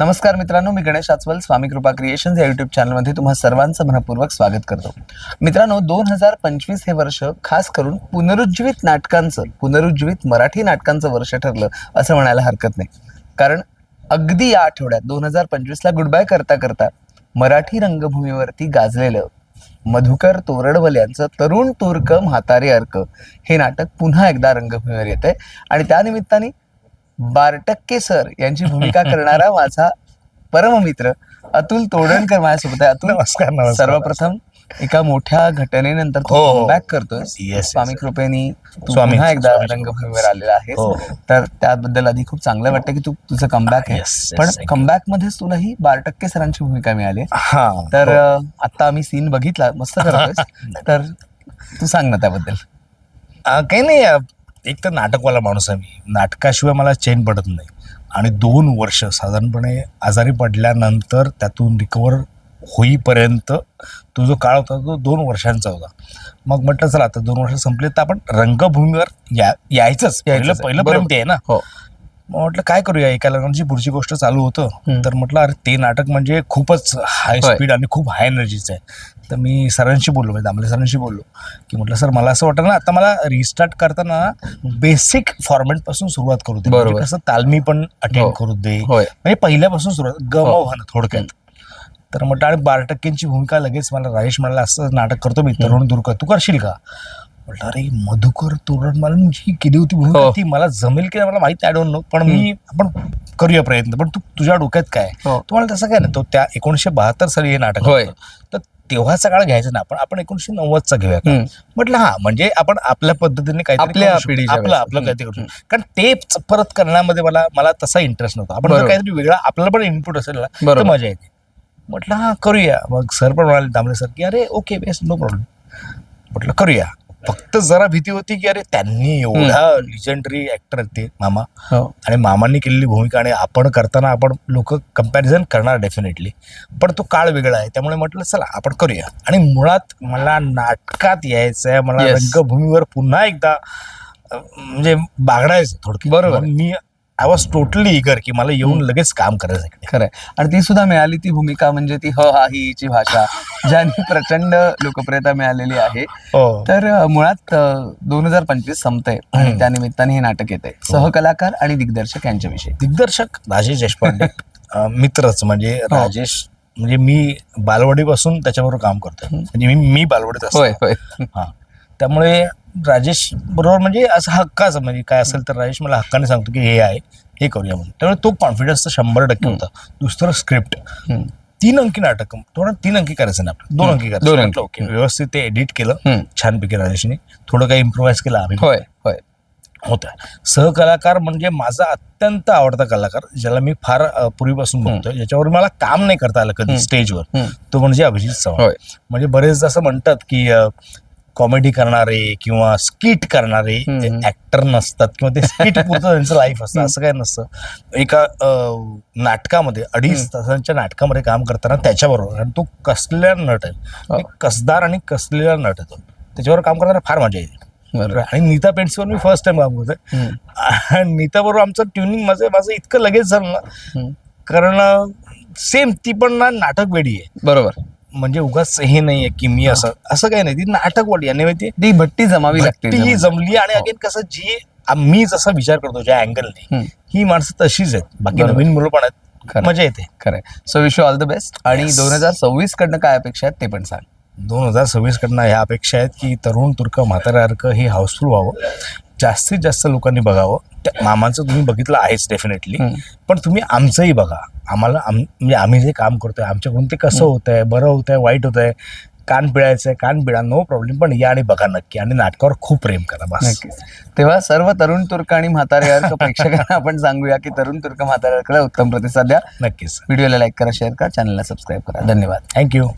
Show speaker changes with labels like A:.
A: नमस्कार मित्रांनो मी गणेश आचवल स्वामी कृपा क्रिएशन या युट्यूब चॅनलमध्ये तुम्हा सर्वांचं मनपूर्वक स्वागत करतो. मित्रांनो दोन हजार पंचवीस हे वर्ष खास करून पुनरुज्जीवित नाटकांचं पुनरुज्जीवित मराठी नाटकांचं वर्ष ठरलं असं म्हणायला हरकत नाही. कारण अगदी या आठवड्यात दोन हजार पंचवीसला गुड बाय करता करता मराठी रंगभूमीवरती गाजलेलं मधुकर तोरडवल यांचं तरुण तुर्क म्हातारे अर्क हे नाटक पुन्हा एकदा रंगभूमीवर येत आहे आणि त्यानिमित्ताने बारटक्के सर यांची भूमिका करणारा माझा परममित्र अतुल तोडणकर माझ्यासोबत आहे अतुल
B: नमस्कार, नमस्कार.
A: सर्वप्रथम एका मोठ्या घटनेनंतर
B: हो, हो.
A: बॅक करतोय
B: Yes, yes,
A: स्वामी. कृपेनी तू
B: स्वामी-
A: पुन्हा एकदा
B: स्वामी-
A: रंगभूमीवर आलेला आहेस
B: हो.
A: तर त्याबद्दल आधी खूप चांगलं वाटतं की तू तुझं कमबॅक आहे
B: Yes, yes,
A: पण
B: thank you.
A: कमबॅक मध्येच तुला ही बारटक्के सरांची भूमिका मिळाली आहे.
B: हा
A: तर
B: हो.
A: अं, आता आम्ही सीन बघितला मस्त करतोय तर तू सांग ना त्याबद्दल
B: अं, काही नाही एक तर नाटकवाला माणूस आहे मी. नाटकाशिवाय मला चेन पडत नाही. आणि दोन वर्ष साधारणपणे आजारी पडल्यानंतर त्यातून रिकवर होईपर्यंत तो जो काळ होता तो दोन वर्षांचा होता. मग म्हटलं चला आता दोन वर्ष संपले तर आपण रंगभूमीवर या यायचंच. पहिलं. पहिलं प्रेम. ते आहे ना?
A: हो.
B: मग म्हटलं काय करूया? एका लग्नाची पुढची गोष्ट चालू होतं. तर म्हटलं अरे ते नाटक म्हणजे खूपच होय. स्पीड आणि खूप हाय एनर्जीचं आहे. तर मी सरांशी बोललो म्हणजे दामले सरांशी बोललो की म्हटलं सर मला असं वाटतं ना आता मला रिस्टार्ट करताना बेसिक फॉर्मॅटपासून सुरुवात करू दे. म्हणजे कसं तालमी पण अटेंड
A: हो.
B: करू दे म्हणजे पहिल्यापासून सुरुवात
A: हो.
B: गमाव ना थोडक्यात तर म्हटलं आणि बारा टक्क्यांची भूमिका लगेच मला राजेश म्हणाला असं नाटक करतो मी तरुण दुर्ग तू करशील का म्हटलं अरे मधुकर तोरण मला जी केली होती भूमिका
A: हो.
B: ती मला जमेल की मला माहिती आय डोंट नो पण मी आपण करूया प्रयत्न पण तू तुझ्या डोक्यात काय
A: हो.
B: तुम्हाला तसं काय ना तो त्या एकोणीसशे बहात्तर साली हे नाटक. तर तेव्हाचा काळ घ्यायचा ना आपण आपण एकोणीसशे नव्वदचा घेऊया. म्हटलं हा म्हणजे आपण आपल्या पद्धतीने काहीतरी आपलं. आपलं. काहीतरी करू. कारण तेच परत करण्यामध्ये मला मला तसा इंटरेस्ट नव्हता आपण. काहीतरी वेगळा आपल्याला पण इनपुट असेल ना तर. मजा येते म्हटलं हा करूया मग सर पण म्हणाले दामले सर की अरे ओके बेस्ट नो प्रॉब्लेम म्हटलं करूया फक्त जरा भीती होती की अरे त्यांनी एवढा लिजंडरी ऍक्टर ते मामा.
A: हो.
B: आणि मामांनी केलेली भूमिका आणि आपण करताना आपण लोक कंपॅरिझन करणार डेफिनेटली पण तो काळ वेगळा आहे त्यामुळे म्हटलं चला आपण करूया. आणि मुळात मला नाटकात यायचं आहे मला. रंगभूमीवर पुन्हा एकदा म्हणजे बागडायचं थोडक्यात.
A: बरोबर.
B: मी आय वॉज टोटली इगर की मला येऊन लगेच काम करायचं
A: खरंय आणि ती सुद्धा मिळाली ती भूमिका म्हणजे ती ह हा ही ची भाषा ज्याने प्रचंड लोकप्रियता मिळालेली आहे.
B: हो.
A: तर अ, मुळात दोन हजार पंचवीस संपतंय आणि
B: हम्म.
A: त्या निमित्ताने हे नाटक येते सहकलाकार आणि दिग्दर्शक यांच्याविषयी.
B: दिग्दर्शक राजेश देशपांडे. अं, मित्रच म्हणजे
A: हो.
B: राजेश म्हणजे मी बालवाडीपासून त्याच्याबरोबर काम करतोय. म्हणजे मी मी बालवाडीत असतो.
A: होय होय.
B: हा. त्यामुळे राजेश बरोबर? म्हणजे असं हक्काचं म्हणजे काय असेल तर राजेश मला हक्काने सांगतो की हे आहे हे करूया म्हणून. त्यामुळे तो कॉन्फिडन्स तर शंभर टक्के होता. दुसरं स्क्रिप्ट. तीन अंकी नाटक. थोडं तीन अंकी करायचं ना आपलं. दोन अंकी करायचं. ओके व्यवस्थित ते एडिट केलं. छानपैकी राजेशने थोडं काही इम्प्रोव्हाइज केलं आम्ही
A: होय होय.
B: होता सहकलाकार म्हणजे माझा अत्यंत आवडता कलाकार ज्याला मी फार पूर्वीपासून बघतोय. ज्याच्यावर मला काम नाही करता आलं कधी स्टेजवर. तो म्हणजे अभिजित चव्हाण. म्हणजे बरेचदा असं म्हणतात की कॉमेडी करणारे किंवा स्किट करणारे
A: हम्म.
B: ऍक्टर नसतात किंवा ते स्किट पुरतं त्यांचं लाईफ असतं असं काय नसतं. एका नाटकामध्ये अडीच तासांच्या नाटकामध्ये काम करताना त्याच्याबरोबर आणि तो कसलेला नट
A: हो.
B: आहे एक कसदार आणि कसलेला नट आहे तो. त्याच्यावर काम करताना फार मजा येते. आणि नीता पेंट्सवर मी फर्स्ट टाइम काम करतोय. आणि नीता बरोबर आमचं ट्युनिंग माझं माझं इतकं लगेच झालं ना. कारण सेम ती पण ना नाटक वेडी आहे.
A: बरोबर.
B: म्हणजे उगाच हे नाहीये की मी असं असं काही नाही. ती नाटक वाली आणि माहिती
A: ती भट्टी जमावी लागते.
B: ती जमली आणि
A: हो.
B: अगेन कसं जी मी जसा विचार करतो ज्या अँगलने. ही माणसं तशीच आहेत. बाकी. नवीन मुलं पण आहेत.
A: खरं.
B: मजा येते.
A: खरंय so wish all the best आणि. दोन हजार सव्वीस कडनं काय अपेक्षा आहेत ते पण सांग.
B: दोन हजार सव्वीस कडनं ह्या अपेक्षा आहेत की तरुण तुर्क म्हाताऱ्यासारखं हे हाऊसफुल व्हावं. जास्तीत जास्त लोकांनी बघावं. त्या मामांचं तुम्ही बघितलं आहेच डेफिनेटली. पण तुम्ही आमचंही बघा. आम्हाला आम- म्हणजे आम्ही जे काम करतोय आमच्याकडून ते कसं होत आहे बरं होत आहे वाईट होत आहे कान पिळायचं आहे कान पिळा नो प्रॉब्लेम पण या आणि बघा नक्की. आणि नाटकावर खूप प्रेम करा बस.
A: तेव्हा सर्व तरुण तुर्क आणि म्हातारे अर्क प्रेक्षकांना आपण सांगूया की तरुण तुर्क म्हातारे अर्कला उत्तम प्रतिसाद द्या.
B: नक्कीच.
A: व्हिडिओला लाईक करा शेअर करा चॅनलला सबस्क्राईब करा. धन्यवाद.
B: थँक्यू